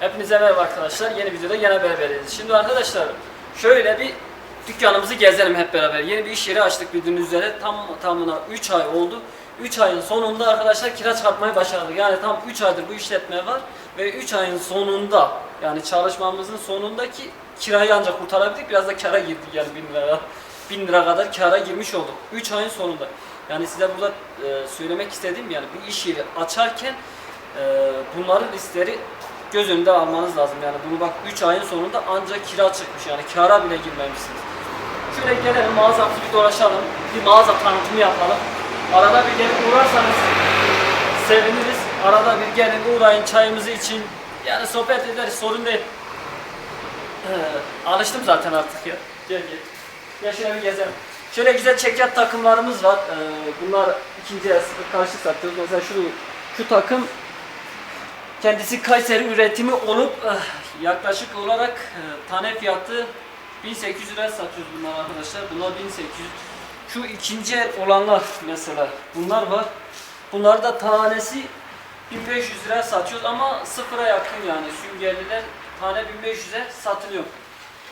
Hepinize merhaba arkadaşlar. Yeni videoda gene beraberiz. Şimdi arkadaşlar şöyle bir dükkanımızı gezelim hep beraber. Yeni bir iş yeri açtık bildiğiniz üzere. Tam tamına 3 ay oldu. 3 ayın sonunda arkadaşlar kira çıkartmayı başardık. Yani tam 3 aydır bu işletme var ve 3 ayın sonunda yani çalışmamızın sonundaki kirayı ancak kurtarabildik. Biraz da kara girdik yani 1000 lira. 1000 lira kadar kara girmiş olduk. 3 ayın sonunda. Yani size burada e, söylemek istediğim yani bir iş yeri açarken e, bunların riskleri göz önünde almanız lazım. Yani bunu bak 3 ayın sonunda ancak kira çıkmış yani kara bile girmemişsiniz. Şöyle gelelim mağazamızı bir dolaşalım. Bir mağaza tanıtımı yapalım. Arada bir gelip uğrarsanız seviniriz. Arada bir gelin uğrayın çayımızı için. Yani sohbet ederiz sorun değil. Ee, alıştım zaten artık ya. Gel gel. Gel şöyle bir gezelim. Şöyle güzel çekyat takımlarımız var. Ee, bunlar ikinci el karışık satıyoruz. Mesela şu şu takım kendisi Kayseri üretimi olup eh, yaklaşık olarak eh, tane fiyatı 1800 liraya satıyoruz bunlar arkadaşlar. Bunlar 1800. Şu ikinci el olanlar mesela bunlar var. Bunlar da tanesi 1500 liraya satıyoruz ama sıfıra yakın yani süngerliler tane 1500'e satılıyor.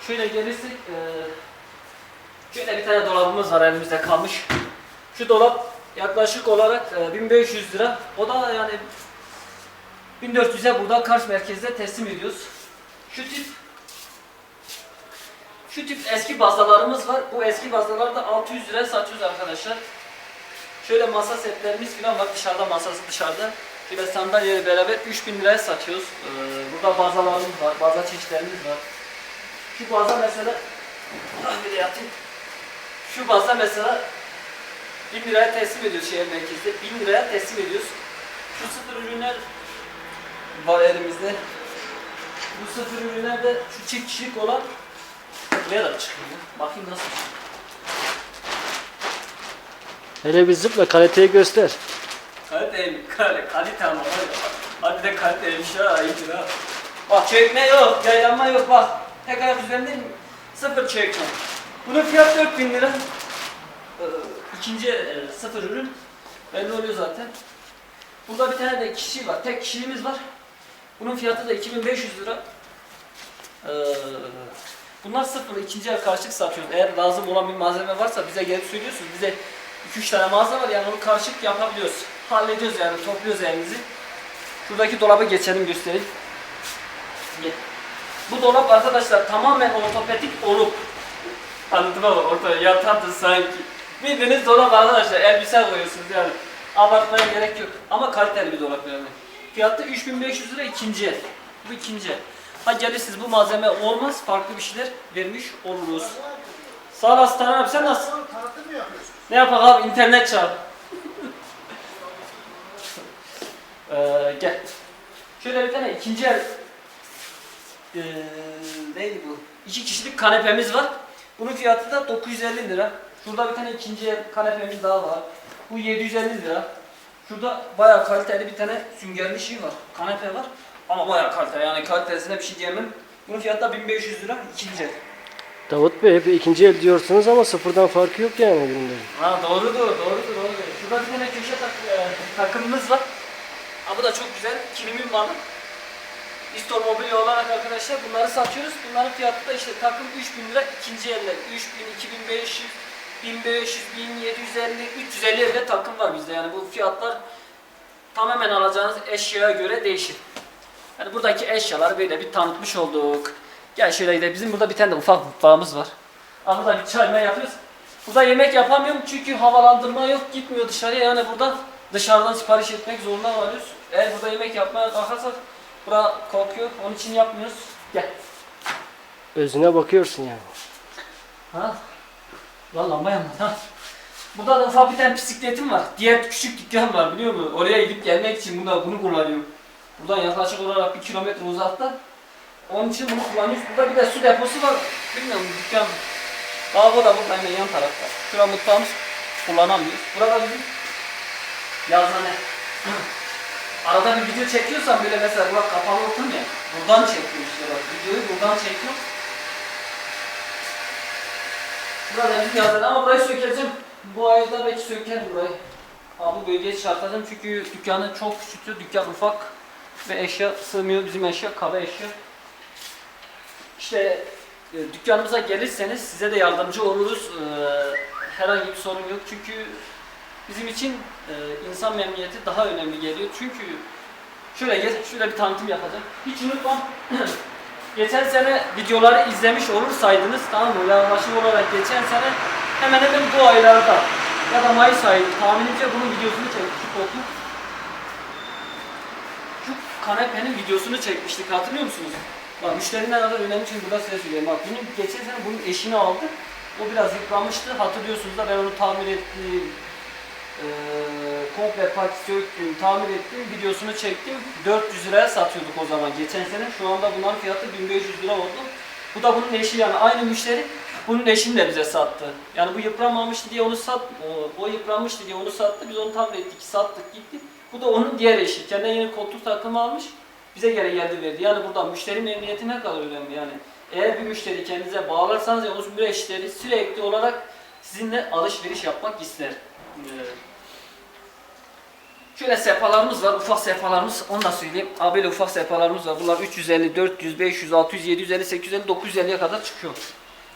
Şöyle gelirsek eh, şöyle bir tane dolabımız var elimizde kalmış. Şu dolap yaklaşık olarak eh, 1500 lira. O da yani 1400'e burada Kars merkezde teslim ediyoruz. Şu tip şu tip eski bazalarımız var. Bu eski bazaları da 600 liraya satıyoruz arkadaşlar. Şöyle masa setlerimiz falan var. Dışarıda masası dışarıda. Şöyle sandalyeyle beraber 3000 liraya satıyoruz. Ee, burada bazalarımız var. Baza çeşitlerimiz var. Şu baza mesela Ah, bir de yatayım. Şu baza mesela 1000 liraya teslim ediyoruz şehir merkezde. 1000 liraya teslim ediyoruz. Şu sıfır ürünler var elimizde. Bu sıfır ürünler de şu çift kişilik olan da çıkıyor. Bakayım nasıl. Hele bir zıpla kaliteyi göster. Kalite, kalite, kalite ama var ya. Hadi de kaliteymiş ha, iyidir ha. Bak çökme yok, yaylanma yok bak. Tek ayak üzerinde sıfır çökme. Bunun fiyatı 4000 lira. Ee, ikinci e, sıfır ürün. Belli oluyor zaten. Burada bir tane de kişi var, tek kişiliğimiz var. Bunun fiyatı da 2500 lira. Ee, bunlar sıfır ikinci el karşılık satıyoruz. Eğer lazım olan bir malzeme varsa bize gelip söylüyorsunuz. Bize 2-3 tane mağaza var yani onu karşılık yapabiliyoruz. Hallediyoruz yani topluyoruz elimizi. Şuradaki dolabı geçelim göstereyim. Gel. Bu dolap arkadaşlar tamamen ortopedik olup Anlatıma bak ortaya yatadı sanki. Bildiğiniz dolap arkadaşlar elbise koyuyorsunuz yani. Abartmaya gerek yok. Ama kaliteli bir dolap yani. Fiyatı 3500 lira ikinci el. Bu ikinci el. Ha gelirsiniz bu malzeme olmaz farklı bir şeyler vermiş oluruz. Sağ olasın Taner abi sen nasılsın? Tanıtım mı yapıyorsun? Ne yapak abi internet çağır. ee, gel. Şöyle bir tane ikinci el ee, neydi bu? İki kişilik kanepemiz var. Bunun fiyatı da 950 lira. Şurada bir tane ikinci el kanepemiz daha var. Bu 750 lira. Şurada bayağı kaliteli bir tane süngerli şey var. Kanepe var. Ama bayağı kaliteli yani kalitesine bir şey diyemem. Bunun fiyatı da 1500 lira ikinci el. Davut Bey hep ikinci el diyorsunuz ama sıfırdan farkı yok yani ürünlerin. Ha doğrudur, doğrudur, doğrudur. Şurada bir tane köşe tak, e, takımımız var. Ha bu da çok güzel. Kilimin malı. İstor mobilya olarak arkadaşlar bunları satıyoruz. Bunların fiyatı da işte takım 3000 lira ikinci eller. 3000, 2500, 1500, 1750, 350 lira takım var bizde. Yani bu fiyatlar tamamen alacağınız eşyaya göre değişir. Yani buradaki eşyaları böyle bir tanıtmış olduk. Gel şöyle gidelim. Bizim burada bir tane de ufak mutfağımız var. Ama burada bir çay mı yapıyoruz. Burada yemek yapamıyorum çünkü havalandırma yok gitmiyor dışarıya yani burada dışarıdan sipariş etmek zorunda varıyoruz. Eğer burada yemek yapmaya kalkarsak bura kokuyor onun için yapmıyoruz. Gel. Özüne bakıyorsun yani. Ha? Lan lamba yanmadı ha. Burada da ufak bir tane bisikletim var. Diğer küçük dükkan var biliyor musun? Oraya gidip gelmek için bunu, bunu kullanıyorum. Buradan yaklaşık olarak bir kilometre uzakta. Onun için bunu kullanıyoruz. Burada bir de su deposu var. Bilmiyorum dükkan. Lavabo da burada hemen yan tarafta. Şurada mutfağımız kullanamıyoruz. Burada bizim yazhane. Arada bir video çekiyorsam böyle mesela bura kapalı ortam ya. Buradan çekiyorum işte bak. Videoyu buradan çekiyorum. Burada bizim ama burayı sökeceğim. Bu ayda belki sökerim burayı. Abi bölgeye çıkartacağım çünkü dükkanı çok küçültüyor. Dükkan ufak. Ve eşya sığmıyor bizim eşya, kaba eşya. İşte e, dükkanımıza gelirseniz size de yardımcı oluruz. E, herhangi bir sorun yok çünkü bizim için e, insan memnuniyeti daha önemli geliyor. Çünkü şöyle gel, şöyle bir tanıtım yapacağım. Hiç unutmam. geçen sene videoları izlemiş olursaydınız tamam mı? Yaklaşık olarak geçen sene hemen hemen bu aylarda ya da Mayıs ayı tahminimce bunun videosunu çekmiştik koltuk. Şu kanepenin videosunu çekmiştik hatırlıyor musunuz? Bak müşterinin ne kadar önemli çünkü burada size söyleyeyim. Bak bunun geçen sene bunun eşini aldık. O biraz yıpranmıştı. Hatırlıyorsunuz da ben onu tamir ettim. Ee, komple pak söktüm, tamir ettim, videosunu çektim. 400 liraya satıyorduk o zaman geçen sene. Şu anda bunların fiyatı 1500 lira oldu. Bu da bunun eşi yani aynı müşteri bunun eşini de bize sattı. Yani bu yıpranmamıştı diye onu sat, o, o yıpranmıştı diye onu sattı. Biz onu tamir ettik, sattık, gitti. Bu da onun diğer eşi. Kendine yeni koltuk takımı almış. Bize geri geldi verdi. Yani burada müşteri memnuniyeti ne kadar önemli yani. Eğer bir müşteri kendinize bağlarsanız ya o müşteri sürekli olarak sizinle alışveriş yapmak ister. Ee, Şöyle sehpalarımız var, ufak sehpalarımız. Onu da söyleyeyim. Abi böyle ufak sehpalarımız var. Bunlar 350, 400, 500, 600, 750, 850, 950'ye kadar çıkıyor.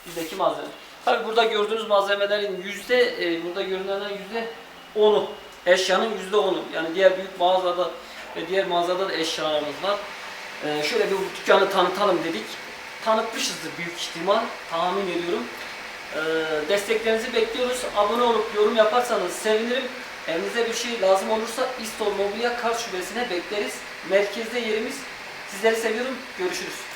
Bizdeki malzeme. Tabi burada gördüğünüz malzemelerin yüzde, e, burada görünenlerin yüzde 10'u. Eşyanın yüzde 10'u. Yani diğer büyük mağazada ve diğer mağazada da eşyalarımız var. E, şöyle bir dükkanı tanıtalım dedik. Tanıtmışızdır büyük ihtimal. Tahmin ediyorum. E, desteklerinizi bekliyoruz. Abone olup yorum yaparsanız sevinirim. Evinize bir şey lazım olursa İstol Mobilya Kart Şubesi'ne bekleriz. Merkezde yerimiz. Sizleri seviyorum. Görüşürüz.